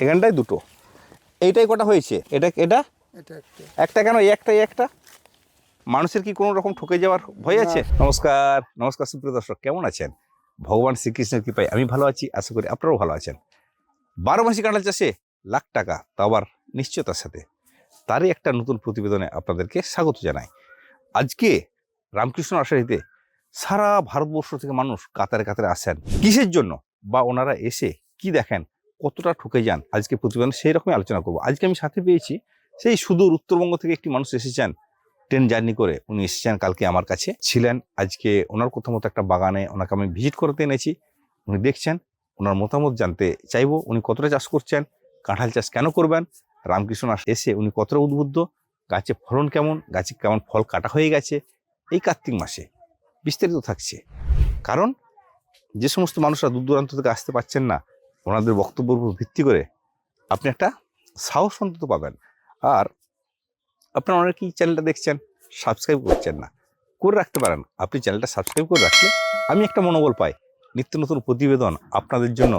এখানটায় দুটো। এইটাই কটা হয়েছে? এটা এটা? একটা। কেন? এই একটা একটা? মানুষের কি কোনো রকম ঠকে যাওয়ার ভয় আছে? নমস্কার নমস্কার সুপ্রিয় দর্শক কেমন আছেন? ভগবান শ্রীকৃষ্ণের কৃপায় আমি ভালো আছি আশা করি আপনারাও ভালো আছেন। বারো মাসি কাঁঠাল চাষে লাখ টাকা তা আবার নিশ্চয়তার সাথে। তারই একটা নতুন প্রতিবেদনে আপনাদেরকে স্বাগত জানাই। আজকে রামকৃষ্ণ আশারিতে সারা ভারতবর্ষ থেকে মানুষ কাতারে কাতারে আসেন। কিসের জন্য? বা ওনারা এসে কি দেখেন? কতটা ঠকে যান আজকে প্রতিবেদন সেই রকমই আলোচনা করব। আজকে আমি সাথে পেয়েছি সেই সুদূর উত্তরবঙ্গ থেকে একটি মানুষ এসেছেন, ট্রেন জার্নি করে। উনি এসেছেন কালকে আমার কাছে। ছিলেন আজকে ওনার কোথাও মতো একটা বাগানে, ওনাকে আমি ভিজিট করতে এনেছি। উনি দেখছেন, ওনার মতামত জানতে চাইব, উনি কতটা চাষ করছেন, কাঁঠাল চাষ কেন করবেন, রামকৃষ্ণ এসে উনি কতটা উদ্বুদ্ধ, গাছে ফলন কেমন, গাছে কেমন ফল কাটা হয়ে গেছে, এই কার্তিক মাসে বিস্তারিত থাকছে। কারণ যে সমস্ত মানুষরা দূর দূরান্ত থেকে আসতে পারছেন না ওনাদের বক্তব্যের উপর ভিত্তি করে আপনি একটা সাহস অন্তত পাবেন। আর আপনারা অনেকেই চ্যানেলটা দেখছেন সাবস্ক্রাইব করছেন না, করে রাখতে পারেন। আপনি চ্যানেলটা সাবস্ক্রাইব করে রাখলে আমি একটা মনোবল পাই। নিত্য নতুন প্রতিবেদন আপনাদের জন্য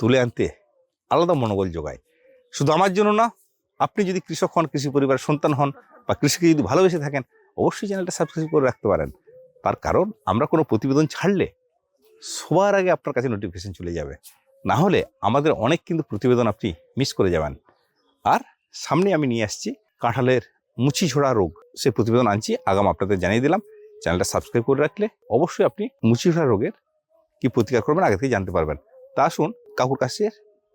তুলে আনতে আলাদা মনোবল যোগায়। শুধু আমার জন্য না, আপনি যদি কৃষক হন, কৃষি পরিবারের সন্তান হন বা কৃষিকে যদি ভালোবেসে থাকেন, অবশ্যই চ্যানেলটা সাবস্ক্রাইব করে রাখতে পারেন। তার কারণ আমরা কোনো প্রতিবেদন ছাড়লে সবার আগে আপনার কাছে নোটিফিকেশন চলে যাবে। না হলে আমাদের অনেক কিন্তু প্রতিবেদন আপনি মিস করে যাবেন। আর সামনে আমি নিয়ে আসছি কাঁঠালের মুচি ঝোড়া রোগ। সেই প্রতিবেদন আনছি আগাম আপনাদের জানিয়ে দিলাম। চ্যানেলটা সাবস্ক্রাইব করে রাখলে অবশ্যই আপনি মুচি ঝোড়া রোগের কি প্রতিকার করবেন আগে থেকে জানতে পারবেন। তা আসুন কাকুর কাছে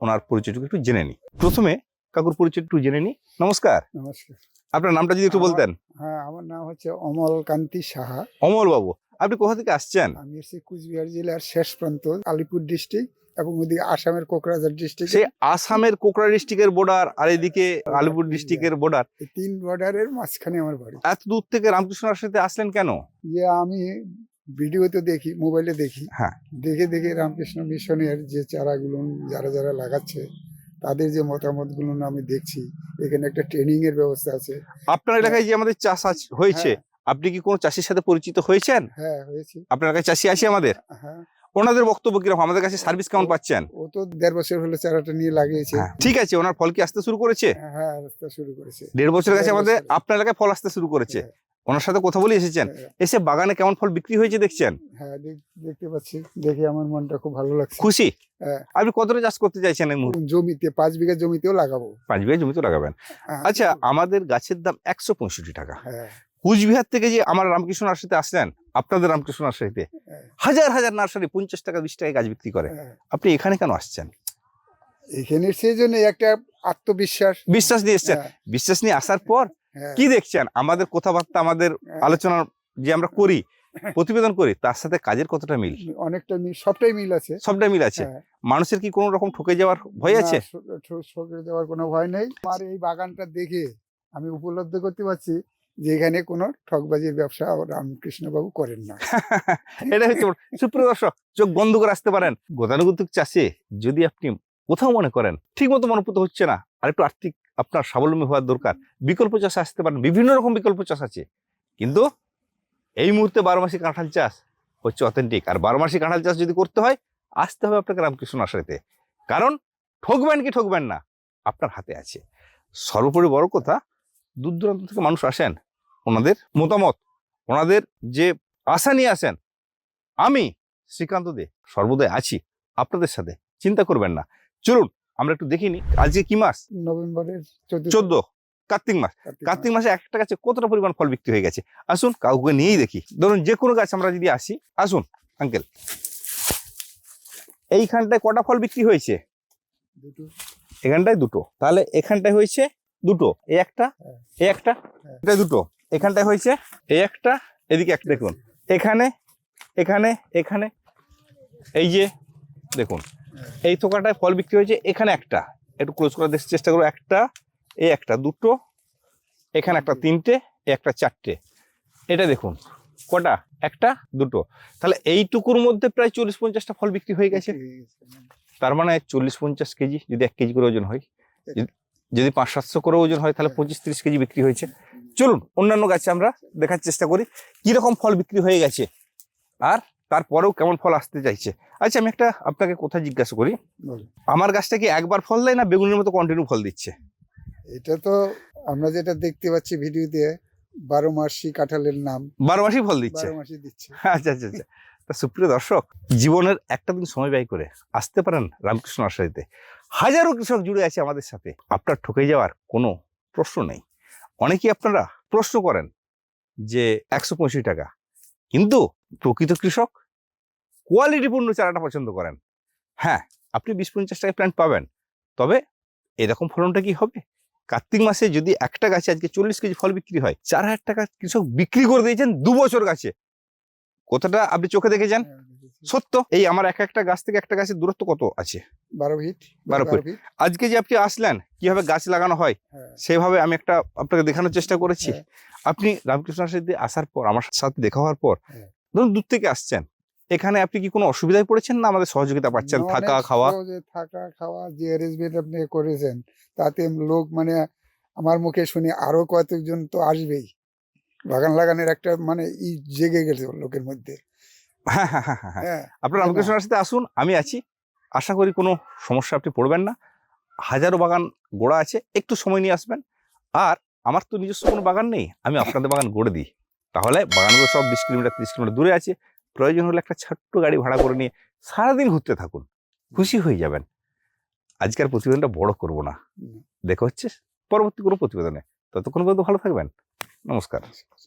ওনার পরিচয়টুকু একটু জেনে নিই। প্রথমে কাকুর পরিচয় একটু জেনে নিই। নমস্কার। নমস্কার। আপনার নামটা যদি একটু বলতেন। হ্যাঁ আমার নাম হচ্ছে অমল কান্তি সাহা। অমল বাবু আপনি কোথা থেকে আসছেন? আমি এসেছি কুচবিহার জেলার শেষ প্রান্ত আলিপুর ডিস্ট্রিক্ট এবং ওইদিকে আসামের কোকরাঝার ডিস্ট্রিক্ট সেই আসামের কোকড়া ডিস্ট্রিক্টের বর্ডার আর এদিকে আলিপুর ডিস্ট্রিক্টের বর্ডার এই তিন বর্ডারের মাঝখানে আমার বাড়ি। এত দূর থেকে রামকৃষ্ণ আশ্রমে আসলেন কেন? যে আমি ভিডিওতে দেখি মোবাইলে দেখি। হ্যাঁ। দেখে দেখে রামকৃষ্ণ মিশনের যে চারাগুলো যারা যারা লাগাচ্ছে তাদের যে মতামতগুলো আমি দেখছি এখানে একটা ট্রেনিং এর ব্যবস্থা আছে। আপনার এলাকায় যে আমাদের চাষ আছ- হয়েছে হ্যাঁ, আপনি কি কোনো চাষির সাথে পরিচিত হয়েছেন? হ্যাঁ হয়েছে। আপনার এলাকায় চাষি আছে আমাদের? হ্যাঁ। ওনাদের বক্তব্য কীরকম? আমাদের কাছে সার্ভিস কেমন পাচ্ছেন? ও তো দেড় বছর হলো চারাটা নিয়ে লাগিয়েছে। হ্যাঁ, ঠিক আছে ওনার ফল কি আসতে শুরু করেছে? হ্যাঁ রাস্তা শুরু করেছে। দেড় বছরের কাছে আমাদের আপনার এলাকায় ফল আসতে শুরু করেছে। হ্যাঁ, ওনার সাথে কথা বলে এসেছেন। হ্যাঁ, এসে বাগানে কেমন ফল বিক্রি হয়েছে দেখছেন? হ্যাঁ দেখ- দেখতে পাচ্ছি। দেখে আমার মনটা খুব ভালো লাগছে। খুশি? হ্যাঁ। আপনি কতটা চাষ করতে চাইছেন এই মুহূর্তে? জমিতে পাঁচ বিঘা জমিতেও লাগাবো। পাঁচ বিঘা জমিতে লাগাবেন। হ্যাঁ, আচ্ছা আমাদের গাছের দাম একশো পঁয়ষট্টি টাকা। হ্যাঁ। কুচবিহার থেকে যে আমার রামকৃষ্ণ নার্সারিতে আসলেন আপনাদের রামকৃষ্ণ নার্সারিতে হ্যাঁ। হাজার হাজার নার্সারি পঞ্চাশ টাকা বিশ টাকায় গাছ বিক্রি করে। হ্যাঁ। আপনি এখানে কেন আসছেন? এখানে সেই জন্য একটা আত্মবিশ্বাস। বিশ্বাস নিয়ে এসছেন। হ্যাঁ, বিশ্বাস নিয়ে আসার পর হ্যাঁ, কি দেখছেন? আমাদের কথাবার্তা আমাদের হ্যাঁ, আলোচনা যে আমরা করি প্রতিবেদন করি তার সাথে কাজের কতটা মিল? অনেকটা মিল সবটাই মিল আছে। সবটাই মিল আছে। হ্যাঁ, মানুষের কি কোনো রকম ঠকে যাওয়ার ভয় আছে? সরকারি দেওয়ার কোনো ভয় নেই। আমার এই বাগানটা দেখে আমি উপলব্ধি করতে পারছি যে এখানে কোনো ঠকবাজির ব্যবসা রামকৃষ্ণ বাবু করেন না। এটা হচ্ছে সুপ্রিয় দর্শক, চোখ বন্ধ করে আসতে পারেন। গতানুগতিক চাষে যদি আপনি কোথাও মনে করেন ঠিক মতো মনোপুত হচ্ছে না, আর একটু আর্থিক আপনার স্বাবলম্বী হওয়ার দরকার, বিকল্প চাষে আসতে পারেন। বিভিন্ন রকম বিকল্প চাষ আছে। কিন্তু এই মুহূর্তে বারো মাসি কাঁঠাল চাষ হচ্ছে অথেন্টিক আর বারো মাসি কাঁঠাল চাষ যদি করতে হয়, আসতে হবে আপনাকে রামকৃষ্ণ আশ্রয়তে। কারণ ঠকবেন কি ঠকবেন না, আপনার হাতে আছে। সর্বোপরি বড় কথা দূর দূরান্ত থেকে মানুষ আসেন ওনাদের মতামত ওনাদের যে আশা নিয়ে আসেন আমি শ্রীকান্ত দে সর্বদাই আছি আপনাদের সাথে চিন্তা করবেন না। চলুন আমরা একটু দেখিনি আজকে কি মাস? নভেম্বরের চোদ্দ। কার্তিক মাস। কার্তিক মাসে। একটা গাছে কতটা পরিমাণ ফল বিক্রি হয়ে গেছে? আসুন কাউকে নিয়েই দেখি। ধরুন যে কোনো গাছ আমরা যদি আসি আসুন আঙ্কেল। এইখানটায় কটা ফল বিক্রি হয়েছে? এখানটায় দুটো। তাহলে এখানটায় হয়েছে দুটো। এই একটা হ্যাঁ। এই একটা হ্যাঁ। এটা দুটো। এখানটায় হয়েছে এই একটা, এদিকে একটা দেখুন। এখানে এখানে এখানে, এই যে, দেখুন। এই থোকাটায় ফল বিক্রি হয়েছে, এখানে একটা। একটু ক্লোজ করে দেখার চেষ্টা করব। একটা, এই একটা, দুটো, এখানে একটা তিনটে একটা চারটে। এটা দেখুন, কটা? একটা, দুটো। তাহলে এইটুকুর মধ্যে প্রায় চল্লিশ পঞ্চাশটা ফল বিক্রি হয়ে গেছে। তার মানে চল্লিশ পঞ্চাশ কেজি, যদি এক কেজি করে ওজন হয়, যদি পাঁচ সাতশো করে ওজন হয়, তাহলে পঁচিশ ত্রিশ কেজি বিক্রি হয়েছে। চলুন অন্যান্য গাছে আমরা দেখার চেষ্টা করি কীরকম ফল বিক্রি হয়ে গেছে আর তারপরেও কেমন ফল আসতে চাইছে। আচ্ছা আমি একটা আপনাকে কথা জিজ্ঞাসা করি আমার গাছটা কি একবার ফল দেয় না বেগুনের মতো কন্টিনিউ ফল দিচ্ছে? এটা তো আমরা যেটা দেখতে পাচ্ছি ভিডিওতে বারো মাসি কাঁঠালের নাম। বারো মাসই ফল দিচ্ছে? বারো মাসি দিচ্ছে। আচ্ছা আচ্ছা আচ্ছা। তা সুপ্রিয় দর্শক জীবনের একটা দিন সময় ব্যয় করে আসতে পারেন রামকৃষ্ণ নার্সারিতে হাজারো কৃষক জুড়ে আছে আমাদের সাথে। আপনার ঠকে যাওয়ার কোনো প্রশ্ন নেই। অনেকেই আপনারা প্রশ্ন করেন যে একশো পঁয়ষট্টি টাকা। কিন্তু প্রকৃত কৃষক কোয়ালিটিপূর্ণ চারাটা পছন্দ করেন। হ্যাঁ আপনি বিশ পঞ্চাশ টাকায় প্ল্যান্ট পাবেন। তবে এরকম ফলনটা কি হবে? কার্তিক মাসে যদি একটা গাছে আজকে চল্লিশ কেজি ফল বিক্রি হয় চার হাজার টাকা কৃষক বিক্রি করে দিয়েছেন দু বছর গাছে। কতটা আপনি চোখে দেখে যান। হ্যাঁ, দেখেছি। সত্য? এই আমার এক একটা গাছ থেকে একটা গাছের দূরত্ব কত আছে? বারো ফিট বারো ফিট আজকে যে আপনি আসলেন কীভাবে গাছ লাগানো হয় হ্যাঁ। সেভাবে আমি একটা আপনাকে দেখানোর চেষ্টা করেছি। হ্যাঁ। আপনি রামকৃষ্ণ সাথে আসার পর আমার সাথে দেখা হওয়ার পর হ্যাঁ। ধরুন দূর থেকে আসছেন এখানে আপনি কি কোনো অসুবিধায় পড়েছেন না আমাদের সহযোগিতা পাচ্ছেন? থাকা খাওয়া? থাকা খাওয়া যে অ্যারেঞ্জমেন্ট আপনি করেছেন তাতে লোক মানে আমার মুখে শুনে আরও কয়েকজন তো আসবেই। বাগান লাগানোর একটা মানে ই জেগে গেছে লোকের মধ্যে। হ্যাঁ হ্যাঁ হ্যাঁ হ্যাঁ হ্যাঁ। আপনার রামকৃষ্ণ সাথে আসুন আমি আছি। আশা করি কোনো সমস্যা আপনি পড়বেন না। হাজারো বাগান গোড়া আছে একটু সময় নিয়ে আসবেন। আর আমার তো নিজস্ব কোনো বাগান নেই আমি আপনাদের বাগান গড়ে দিই। তাহলে বাগানগুলো সব বিশ কিলোমিটার তিরিশ কিলোমিটার দূরে আছে। প্রয়োজন হলে একটা ছোট্ট গাড়ি ভাড়া করে নিয়ে সারাদিন ঘুরতে থাকুন। খুশি হয়ে যাবেন। আজকের প্রতিবেদনটা বড় করব না। দেখা হচ্ছে পরবর্তী কোনো প্রতিবেদনে। ততক্ষণ পর্যন্ত ভালো থাকবেন। নমস্কার।